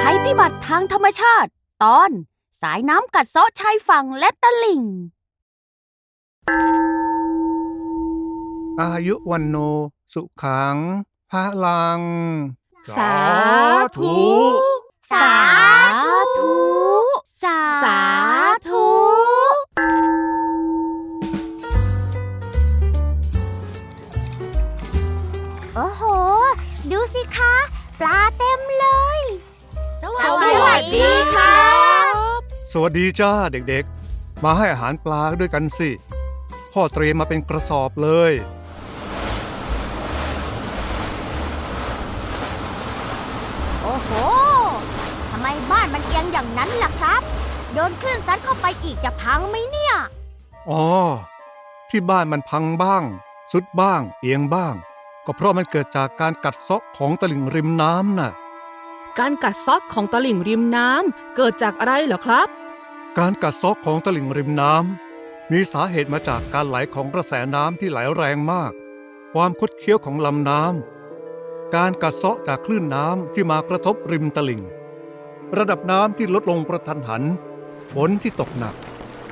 ภัยพิบัติทางธรรมชาติ ตอน สายน้ำกัดเซาะชายฝั่งและตลิ่ง อายุวันโน สุขังพระลัง สาธุ สาธุ สวัสดีจ้าเด็กๆ มาให้อาหารปลาด้วยกันสิ พ่อเตรียมมาเป็นกระสอบเลย โอ้โห ทำไมบ้านมันเอียงอย่างนั้นล่ะครับ โดนคลื่นซัดเข้าไปอีกจะพังไหมเนี่ย อ๋อ ที่บ้านมันพังบ้าง สุดบ้าง เอียงบ้าง ก็เพราะมันเกิดจากการกัดเซาะของตลิ่งริมน้ำน่ะ การกัดเซอกของตลิ่งริมน้ำเกิดจากอะไรเหรอครับ การกัดเซาะของตลิ่งริมน้ำมีสาเหตุมาจากการไหลของกระแสน้ำที่ไหลแรงมาก ความคดเคี้ยวของลำน้ำการกัดเซาะจากคลื่นน้ำที่มากระทบริมตลิ่ง ระดับน้ำที่ลดลงกระทันหัน ฝนที่ตกหนัก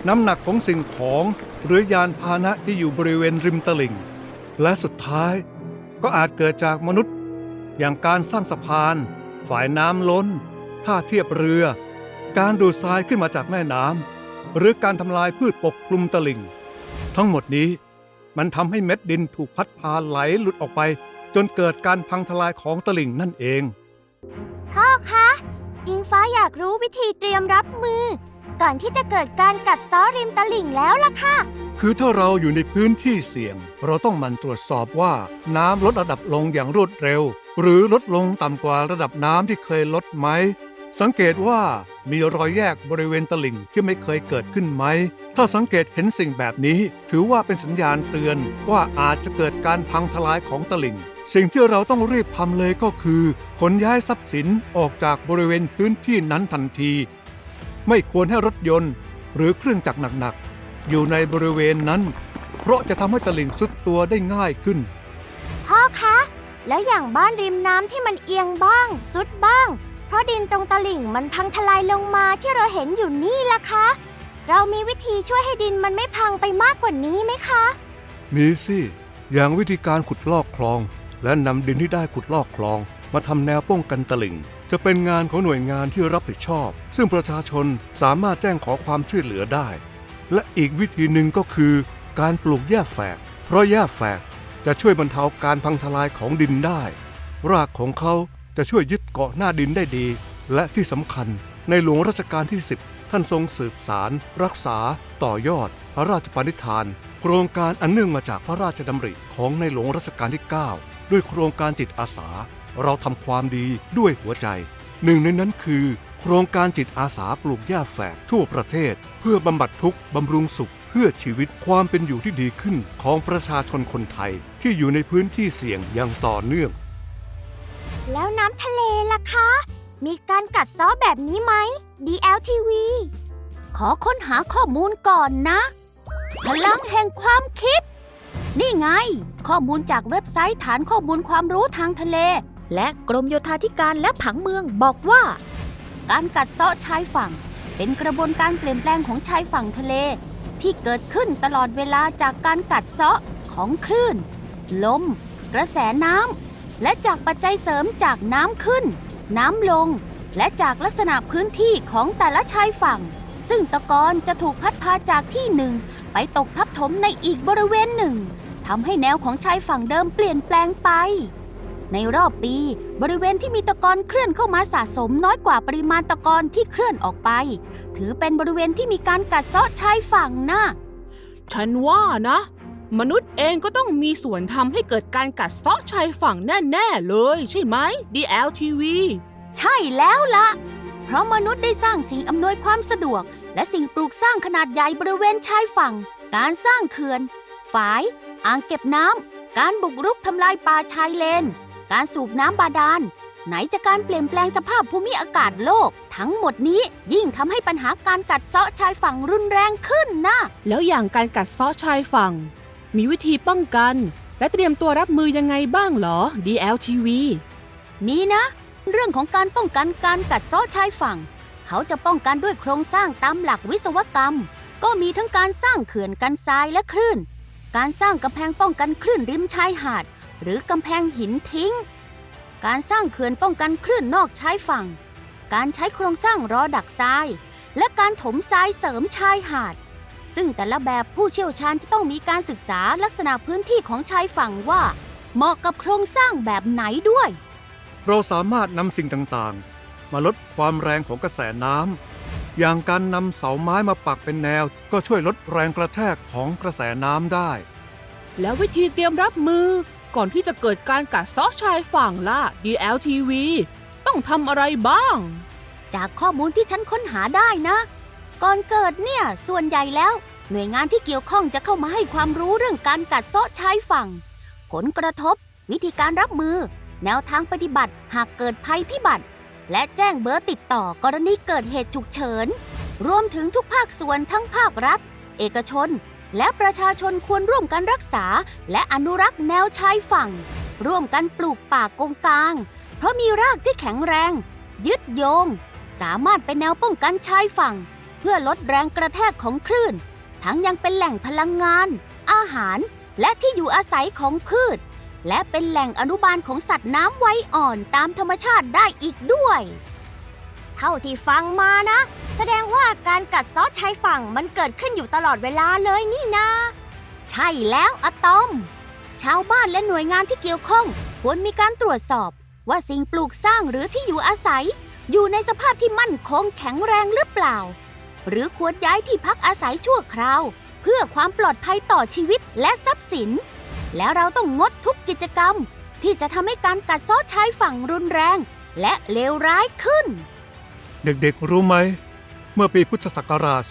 น้ำหนักของสิ่งของหรือยานพาหนะที่อยู่บริเวณริมตลิ่ง และสุดท้ายก็อาจเกิดจากมนุษย์ อย่างการสร้างสะพาน ฝ่ายน้ำล้น ท่าเทียบเรือ การดูดทรายขึ้นมาจากแม่น้ำหรือการทำลายพืชปกคลุมตลิ่ง ทั้งหมดนี้มันทำให้เม็ดดินถูกพัดพาไหลหลุดออกไป จนเกิดการพังทลายของตลิ่งนั่นเอง พ่อคะ อิงฟ้าอยากรู้วิธีเตรียมรับมือ ก่อนที่จะเกิดการกัดเซ้อริมตลิ่งแล้วล่ะค่ะ คือถ้าเราอยู่ในพื้นที่เสี่ยง เราต้องหมันตรวจสอบว่าน้ำลดระดับลงอย่างรวดเร็ว หรือลดลงต่ำกว่าระดับน้ำที่เคยลดไหม สังเกตว่ามีรอยแยกบริเวณตลิ่งที่ไม่เคยเกิดขึ้นไหม ถ้าสังเกตเห็นสิ่งแบบนี้ ถือว่าเป็นสัญญาณเตือนว่าอาจจะเกิดการพังทลายของตลิ่ง สิ่งที่เราต้องรีบทำเลยก็คือขนย้ายทรัพย์สินออกจากบริเวณพื้นที่นั้นทันที ไม่ควรให้รถยนต์ หรือเครื่องจักรหนักๆ อยู่ในบริเวณนั้น เพราะจะทำให้ตลิ่งสุดตัวได้ง่ายขึ้น พ่อคะ แล้วอย่างบ้านริมน้ำที่มันเอียงบ้าง สุดบ้าง เพราะดินตรงตลิ่งมันพังทลายลงมาที่เราเห็นอยู่นี่ล่ะคะ เรามีวิธีช่วยให้ดินมันไม่พังไปมากกว่านี้ไหมคะ มีสิอย่างวิธีการขุดลอกคลอง และนำดินที่ได้ขุดลอกคลอง มาทำแนวป้องกันตลิ่ง จะเป็นงานของหน่วยงานที่รับผิดชอบ ซึ่งประชาชนสามารถแจ้งขอความช่วยเหลือได้ และอีกวิธีหนึ่งก็คือ การปลูกหญ้าแฝก เพราะหญ้าแฝกจะช่วยบรรเทาการพังทลายของดินได้ รากของเขา จะช่วยยึดเกาะหน้าดินได้ดี และที่สำคัญในหลวงรัชกาลที่ 10 ท่านทรงสืบสาร รักษา ต่อยอด พระราชปณิธาน โครงการอันเนื่องมาจากพระราชดำริของในหลวงรัชกาลที่ 9 ด้วยโครงการจิตอาสา เราทำความดีด้วยหัวใจ หนึ่งในนั้นคือ โครงการจิตอาสาปลูกหญ้าแฝกทั่วประเทศ เพื่อบำบัดทุกข์บำรุงสุขเพื่อชีวิตความเป็นอยู่ที่ดีขึ้นของประชาชนคนไทยที่อยู่ในพื้นที่เสี่ยงอย่างต่อเนื่อง แล้วน้ำทะเลล่ะคะ มีการกัดเซ้อแบบนี้ไหม DLTV ขอค้นหาข้อมูลก่อนนะ พลังแห่งความคิด นี่ไง ข้อมูลจากเว็บไซต์ฐานข้อมูลความรู้ทางทะเล และกรมโยธาธิการและผังเมืองบอกว่า การกัดเซาะชายฝั่ง เป็นกระบวนการเปลี่ยนแปลงของชายฝั่งทะเล ที่เกิดขึ้นตลอดเวลาจากการกัดเซาะของคลื่น ลม กระแสน้ำ และจากปัจจัยเสริมจากน้ำขึ้น น้ำลง และจากลักษณะพื้นที่ของแต่ละชายฝั่ง ซึ่งตะกอนจะถูกพัดพาจากที่หนึ่ง ไปตกทับถมในอีกบริเวณหนึ่งทำให้แนวของชายฝั่งเดิมเปลี่ยนแปลงไป ในรอบปี บริเวณที่มีตะกอนเคลื่อนเข้ามาสะสมน้อยกว่าปริมาณตะกอนที่เคลื่อนออกไป ถือเป็นบริเวณที่มีการกัดเซาะชายฝั่งนะฉันว่านะ มนุษย์เองก็ต้องมีส่วนทำให้เกิดการกัดเซาะชายฝั่งแน่ๆเลย ใช่ไหม DLTV ใช่แล้วละเพราะมนุษย์ได้สร้างสิ่งอำนวยความสะดวก และสิ่งปลูกสร้างขนาดใหญ่บริเวณชายฝั่ง การสร้างเขื่อน ฝาย อ่างเก็บน้ำ การบุกรุกทำลายป่าชายเลน การสูบน้ำบาดาล ไหนจะการเปลี่ยนแปลงสภาพภูมิอากาศโลก ทั้งหมดนี้ยิ่งทำให้ปัญหาการกัดเซาะชายฝั่งรุนแรงขึ้นนะ แล้วอย่างการกัดเซาะชายฝั่ง มีวิธีป้องกัน และเตรียมตัวรับมือยังไงบ้างเหรอ DLTV มีนะ เรื่องของการป้องกันการกัดเซาะชายฝั่ง เขาจะป้องกันด้วยโครงสร้างตามหลักวิศวกรรม ก็มีทั้งการสร้างเขื่อนกันทรายและคลื่น การสร้างกำแพงป้องกันคลื่นริมชายหาด หรือกำแพงหินทิ้ง การสร้างเขื่อนป้องกันคลื่นนอกชายฝั่ง การใช้โครงสร้างรอดักทราย และการถมทรายเสริมชายหาด ซึ่งแต่ละแบบผู้เชี่ยวชาญจะต้องมีการศึกษาลักษณะพื้นที่ของชายฝั่งว่า เหมาะกับโครงสร้างแบบไหนด้วย เราสามารถนำสิ่งต่างๆ มาลดความแรงของกระแสน้ำอย่างการนำเสาไม้มาปักเป็นแนว ก็ช่วยลดแรงกระแทกของกระแสน้ำได้ แล้ววิธีเตรียมรับมือ ก่อนที่จะเกิดการกัดเซาะชายฝั่งล่ะ DLTV ต้องทำอะไรบ้าง จากข้อมูลที่ฉันค้นหาได้นะ ก่อนเกิดเนี่ยส่วนใหญ่แล้ว หน่วยงานที่เกี่ยวข้องจะเข้ามาให้ความรู้เรื่องการกัดเซาะชายฝั่ง ผลกระทบ วิธีการรับมือ แนวทางปฏิบัติหากเกิดภัยพิบัติ และแจ้งเบอร์ติดต่อกรณีเกิดเหตุฉุกเฉิน รวมถึงทุกภาคส่วนทั้งภาครัฐ เอกชน และประชาชนควรร่วมกันรักษา และอนุรักษ์แนวชายฝั่ง ร่วมกันปลูกป่ากงกลาง เพราะมีรากที่แข็งแรง ยึดโยง สามารถเป็นแนวป้องกันชายฝั่ง เพื่อลดแรงกระแทกของคลื่น ทั้งยังเป็นแหล่งพลังงาน อาหาร และที่อยู่อาศัยของพืช และเป็นแหล่งอนุบาลของสัตว์น้ำไว้อ่อนตามธรรมชาติได้อีกด้วย เท่าที่ฟังมานะ แสดงว่าการกัดเซาะชายฝั่งมันเกิดขึ้นอยู่ตลอดเวลาเลยนี่นะใช่แล้วอะตอม ชาวบ้านและหน่วยงานที่เกี่ยวข้องควรมีการตรวจสอบ ว่าสิ่งปลูกสร้างหรือที่อยู่อาศัย อยู่ในสภาพที่มั่นคงแข็งแรงหรือเปล่า หรือควรย้ายที่พักอาศัยชั่วคราว เพื่อความปลอดภัยต่อชีวิตและทรัพย์สิน แล้วเราต้องงดทุกกิจกรรม ที่จะทำให้การกัดเซาะชายฝั่งรุนแรง และเลวร้ายขึ้น เด็กๆ รู้ไหม เมื่อปีพุทธศักราช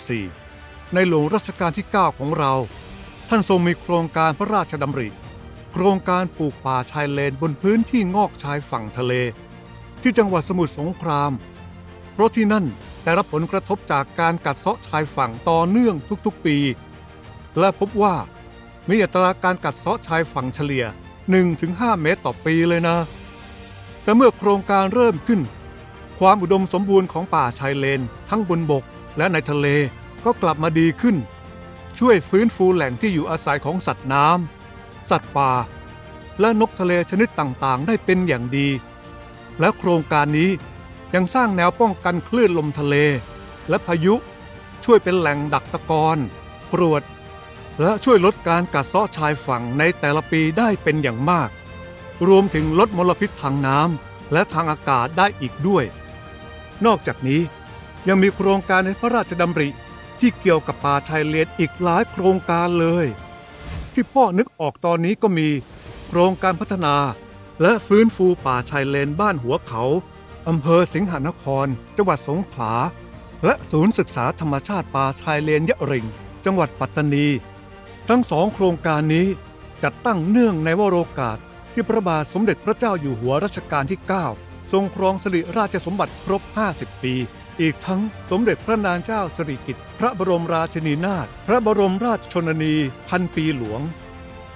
2534 ในหลวงรัชกาลที่ 9 ของเรา ท่านทรงมีโครงการพระราชดำริ โครงการปลูกป่าชายเลนบนพื้นที่งอกชายฝั่งทะเล ที่จังหวัดสมุทรสงคราม เพราะที่นั่น ได้รับผลกระทบจากการกัดเซาะชายฝั่งต่อเนื่องทุกๆปี และพบว่ามีอัตราการกัดเซาะชายฝั่งเฉลี่ย 1-5 เมตรต่อปีเลยนะ แต่เมื่อโครงการเริ่มขึ้น ความอุดมสมบูรณ์ของป่าชายเลน ทั้งบนบกและในทะเลก็กลับมาดีขึ้น ช่วยฟื้นฟูแหล่งที่อยู่อาศัยของสัตว์น้ำสัตว์ป่า และนกทะเลชนิดต่างๆ ได้เป็นอย่างดี และโครงการนี้ ยังสร้างแนวป้องกันคลื่นลมทะเล และพายุช่วยเป็นแหล่งดักตะกอนกรวด และช่วยลดการกัดเซาะชายฝั่งในแต่ละปีได้เป็นอย่างมาก รวมถึงลดมลพิษทางน้ำและทางอากาศได้อีกด้วย นอกจากนี้ยังมีโครงการในพระราชดำริที่เกี่ยวกับป่าชายเลนอีกหลายโครงการเลย ที่พ่อนึกออกตอนนี้ก็มีโครงการพัฒนา และฟื้นฟูป่าชายเลนบ้านหัวเขา อำเภอสิงหนคร จังหวัดสงขลา และศูนย์ศึกษาธรรมชาติป่าชายเลนยะริง จังหวัดปัตตานี ทั้งสองโครงการนี้จัดตั้งเนื่องในวโรกาสที่พระบาทสมเด็จพระเจ้าอยู่หัวรัชกาลที่ 9 ทรงครองสิริราชสมบัติครบ 50 ปี อีกทั้งสมเด็จพระนางเจ้าสิริกิติ์พระบรมราชินีนาถพระบรมราชชนนี พันปีหลวง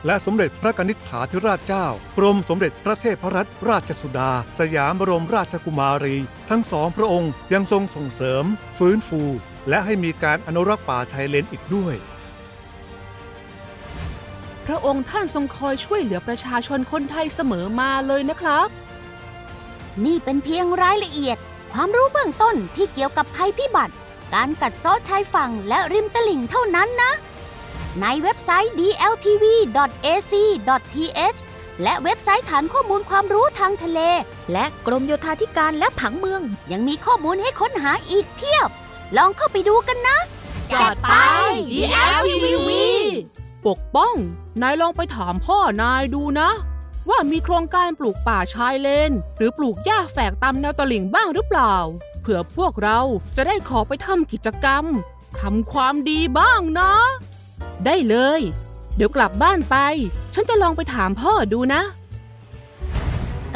และสมเด็จพระกนิษฐาธิราชเจ้ากรมสมเด็จพระเทพรัตนราชสุดา สยามบรมราชกุมารี ทั้งสองพระองค์ยังทรงส่งเสริม ฟื้นฟู และให้มีการอนุรักษ์ป่าชายเลนอีกด้วย พระองค์ท่านทรงคอยช่วยเหลือประชาชนคนไทยเสมอมาเลยนะครับ นี่เป็นเพียงรายละเอียด ความรู้เบื้องต้นที่เกี่ยวกับภัยพิบัติ การกัดเซาะชายฝั่งและริมตลิ่งเท่านั้นนะ ในเว็บไซต์ dltv.ac.th และเว็บไซต์ฐานข้อมูลความรู้ทางทะเล และกรมโยธาธิการและผังเมือง ยังมีข้อมูลให้ค้นหาอีกเพียบ ลองเข้าไปดูกันนะ จัดไป DLTV ปกป้อง นายลองไปถามพ่อนายดูนะ ว่ามีโครงการปลูกป่าชายเลน หรือปลูกหญ้าแฝกตามแนวตลิ่งบ้างหรือเปล่า เผื่อพวกเราจะได้ขอไปทำกิจกรรมทำความดีบ้างนะ ได้เลย เดี๋ยวกลับบ้านไป ฉันจะลองไปถามพ่อดูนะ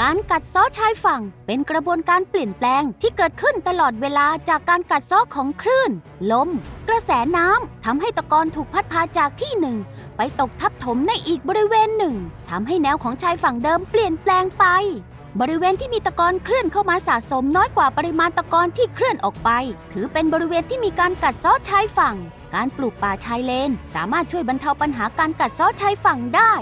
การกัดเซาะชายฝั่งเป็นกระบวนการเปลี่ยนแปลงที่เกิดขึ้นตลอดเวลาจากการกัดเซาะของคลื่น ลม กระแสน้ำทำให้ตะกอนถูกพัดพาจากที่หนึ่ง ไปตกทับถมในอีกบริเวณหนึ่งทำให้แนวของชายฝั่งเดิมเปลี่ยนแปลงไป บริเวณที่มีตะกอนเคลื่อนเข้ามาสะสมน้อยกว่าปริมาณตะกอนที่เคลื่อนออกไป ถือเป็นบริเวณที่มีการกัดเซาะชายฝั่ง การปลูกป่าชายเลน สามารถช่วยบรรเทาปัญหาการกัดเซาะชายฝั่งได้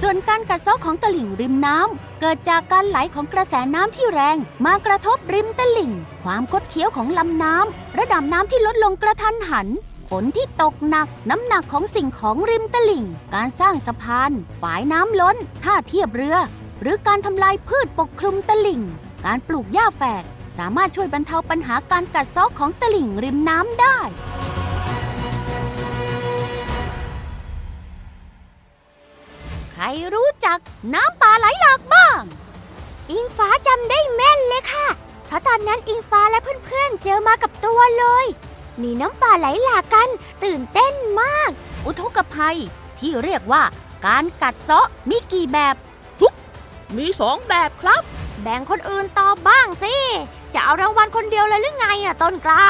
ส่วนการกัดเซาะของตลิ่งริมน้ำเกิดจากการไหลของกระแสน้ำที่แรง มากระทบริมตลิ่ง ความคดเคี้ยวของลำน้ำระดับน้ำที่ลดลงกระทันหันฝนที่ตกหนักน้ำหนักของสิ่งของริมตลิ่ง การสร้างสะพาน ฝายน้ำล้น ท่าเทียบเรือ หรือการทำลายพืชปกคลุมตลิ่ง การปลูกหญ้าแฝก สามารถช่วยบรรเทาปัญหาการกัดเซาะของตลิ่งริมน้ำได้ รู้จักน้ำป่าไหลหลากบ้าง อิงฟ้าจำได้แม่นเลยค่ะ เพราะตอนนั้นอิงฟ้าและเพื่อนๆเจอมากับตัวเลย มีน้ำป่าไหลหลากกัน ตื่นเต้นมาก อุทกภัยที่เรียกว่าการกัดเซาะมีกี่แบบมีสองแบบครับ แบ่งคนอื่นตอบบ้างสิ จะเอารางวัลคนเดียวเลยหรือไงอะต้นกล้า